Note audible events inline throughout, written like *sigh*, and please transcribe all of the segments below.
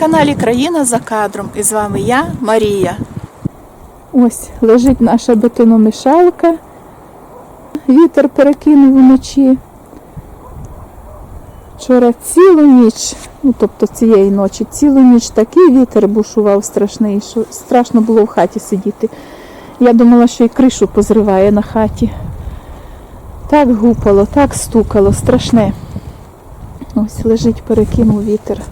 каналі Країна за кадром. І з вами я, Марія. Ось лежить наша бетономішалка. Вітер перекинув вночі. Вчора цілу ніч, ну тобто цієї ночі, цілу ніч такий вітер бушував страшний, що страшно було в хаті сидіти. Я думала, що і кришу позриває на хаті. Так гупало, так стукало, страшне. Ось лежить, перекинув вітер.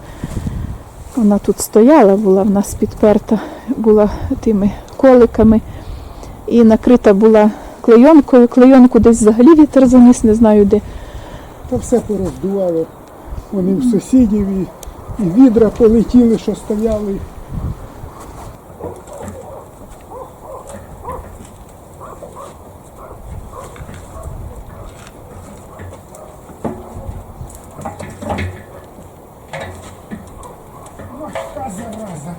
Вона тут стояла, була в нас підперта, була тими коликами і накрита була клейонкою. Клейонку десь взагалі вітер заніс, не знаю де. Та все пороздувало. Вони в сусідів і відра полетіли, що стояли. Важка зараза.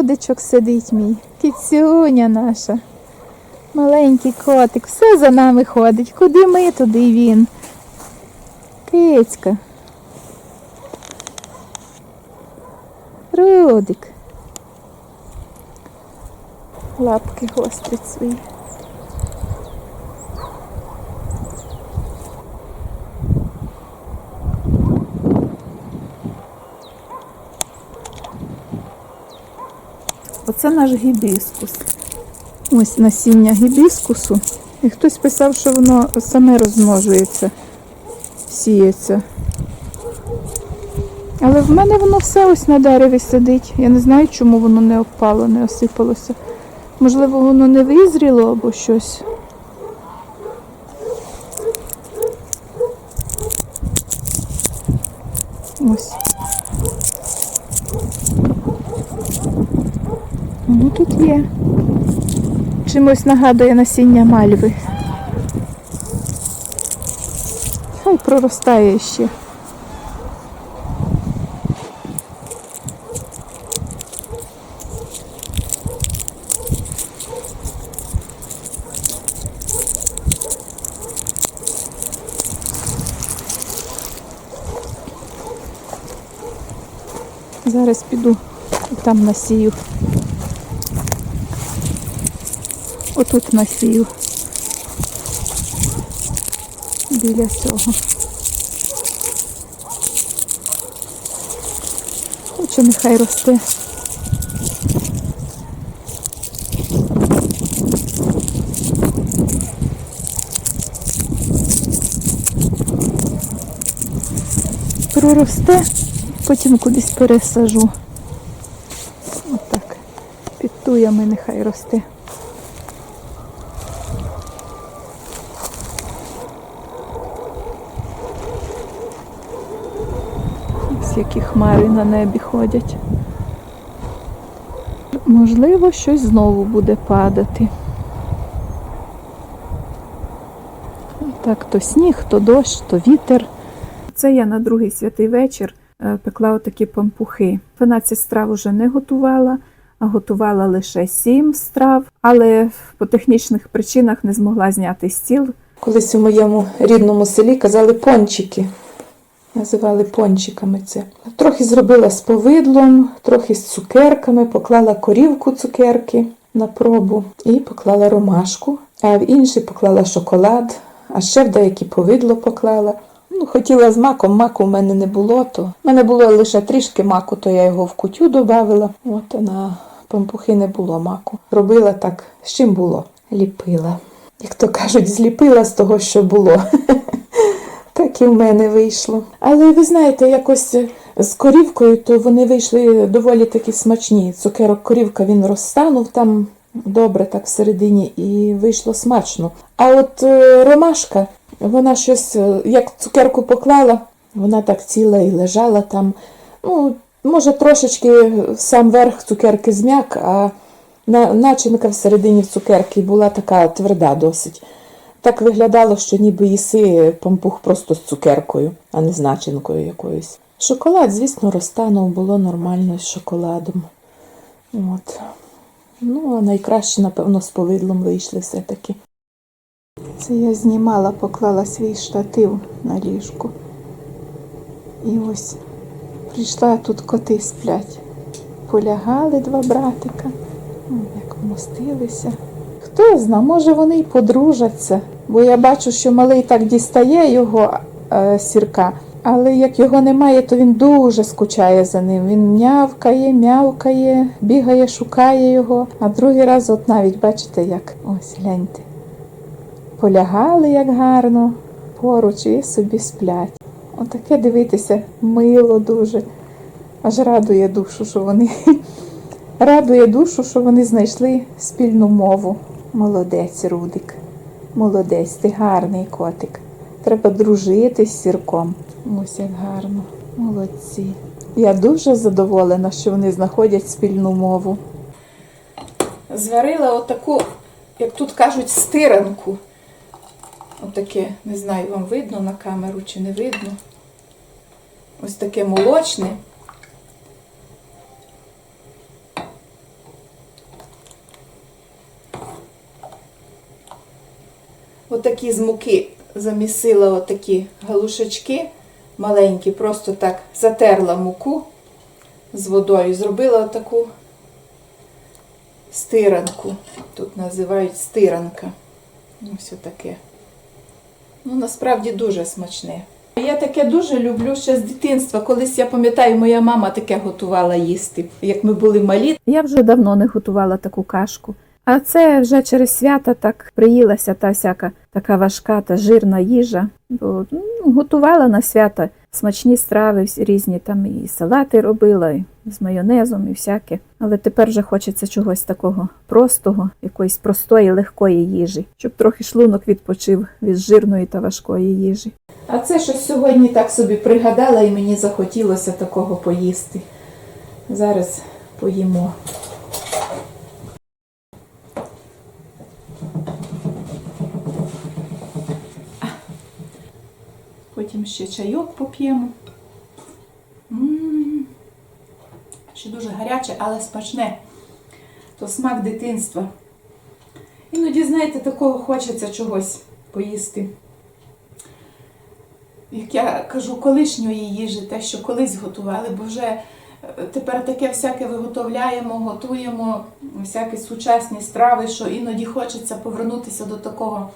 Рудичок сидить мій, кіцюня наша. Маленький котик, все за нами ходить. Куди ми, туди він. Кицька. Рудик. Лапки гострить свої. Оце наш гібіскус. Ось насіння гібіскусу. І хтось писав, що воно саме розмножується, сіється. Але в мене воно все ось на дереві сидить. Я не знаю, чому воно не опало, не осипалося. Можливо, воно не визріло або щось. Ось. Ну тут є. Чимось нагадує насіння мальви. Хай проростає ще. Зараз піду і там насію. Отут насію. Біля цього. Хочу, нехай росте. Проросте, потім кудись пересажу. Отак. Під туями нехай росте. Ось які хмари на небі ходять. Можливо, щось знову буде падати. Так, то сніг, то дощ, то вітер. Це я на другий святий вечір е, пекла отакі пампухи. 12 страв уже не готувала, а готувала лише 7 страв, але по технічних причинах не змогла зняти стіл. Колись у моєму рідному селі казали пончики. Називали пончиками це. Трохи зробила з повидлом, трохи з цукерками, поклала корівку цукерки на пробу і поклала ромашку, а в інші поклала шоколад, а ще в деякі повидло поклала. Ну, хотіла з маком, маку в мене не було, то в мене було лише трішки маку, то я його в кутю додавила. От на пампухи не було маку. Робила так, з чим було? Ліпила. Як то кажуть, зліпила з того, що було. *laughs* Так і в мене вийшло. Але ви знаєте, якось з корівкою, то вони вийшли доволі таки смачні. Цукерок корівка він розтанув там добре так всередині і вийшло смачно. А от е, ромашка, вона щось, е, як цукерку поклала, Вона так ціла і лежала там. Ну, може, трошечки сам верх цукерки зм'як, а начинка всередині цукерки була така тверда досить. Так виглядало, що ніби їси пампух просто з цукеркою, а не з начинкою якоюсь. Шоколад, звісно, розтанув, було нормально з шоколадом. От. Ну, а найкраще, напевно, з повидлом вийшли все-таки. Це я знімала, поклала свій штатив на ліжку. І ось прийшла, тут коти сплять. Полягали два братика, як вмостилися. Хто зна, може вони й подружаться, бо я бачу, що малий так дістає його е, сірка, але як його немає, то він дуже скучає за ним. Він м'явкає, м'явкає, бігає, шукає його. А другий раз, от навіть бачите, як ось гляньте полягали як гарно поруч і собі сплять. Отаке дивитися мило дуже. Аж радує душу, що вони *laughs* радує душу, що вони знайшли спільну мову. Молодець, Рудик. Молодець, ти гарний котик. Треба дружити з сірком. Ось як гарно. Молодці. Я дуже задоволена, що вони знаходять спільну мову. Зварила отаку, як тут кажуть, стиранку. Отаке, не знаю, вам видно на камеру чи не видно. Ось таке молочне. Отакі з муки замісила отакі галушечки маленькі, просто так затерла муку з водою, зробила отаку стиранку. Тут називають стиранка. Ось таке. Ну, насправді дуже смачне. Я таке дуже люблю ще з дитинства. Колись я пам'ятаю, моя мама таке готувала їсти, як ми були малі. Я вже давно не готувала таку кашку. А це вже через свята так приїлася та всяка така важка та жирна їжа. Бо ну, готувала на свята смачні страви, різні там і салати робила, і з майонезом, і всяке. Але тепер вже хочеться чогось такого простого, якоїсь простої, легкої їжі, щоб трохи шлунок відпочив від жирної та важкої їжі. А це щось сьогодні так собі пригадала і мені захотілося такого поїсти. Зараз поїмо. Потім ще чайок поп'ємо. Ще дуже гаряче, але смачне. То смак дитинства. Іноді, знаєте, такого хочеться чогось поїсти. Як я кажу, колишньої їжі, те, що колись готували, бо вже е, тепер таке всяке виготовляємо, готуємо, всякі сучасні страви, що іноді хочеться повернутися до такого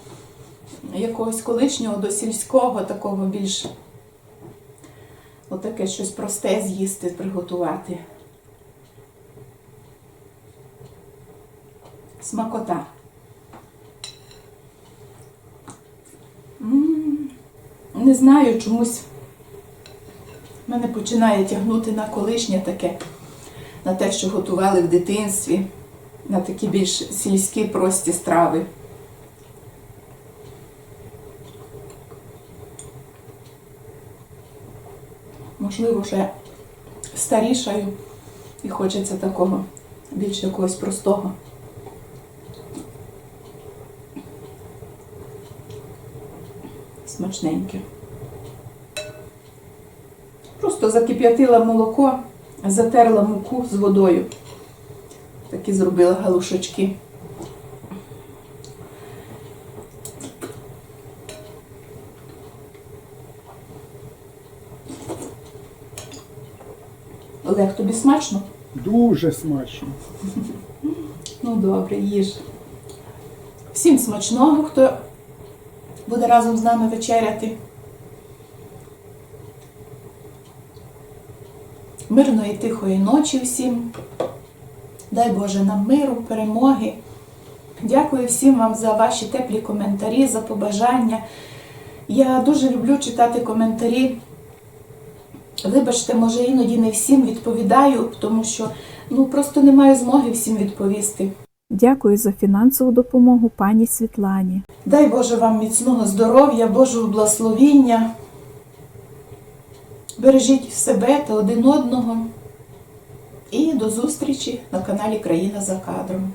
якогось колишнього, до сільського, такого більш отаке щось просте з'їсти, приготувати. Смакота. Не знаю, чомусь мене починає тягнути на колишнє таке, на те, що готували в дитинстві, на такі більш сільські прості страви. Можливо, вже старішаю і хочеться такого більш якогось простого. Смачненьке. Просто закип'ятила молоко, затерла муку з водою. Такі зробила галушечки. Олег, тобі смачно? Дуже смачно. Ну, добре, їж. Всім смачного, хто буде разом з нами вечеряти. Мирної тихої ночі всім. Дай Боже нам миру, перемоги. Дякую всім вам за ваші теплі коментарі, за побажання. Я дуже люблю читати коментарі. Вибачте, може іноді не всім відповідаю, тому що ну просто не маю змоги всім відповісти. Дякую за фінансову допомогу пані Світлані. Дай Боже вам міцного здоров'я, Божого благословіння. Бережіть себе та один одного. І до зустрічі на каналі Країна за кадром.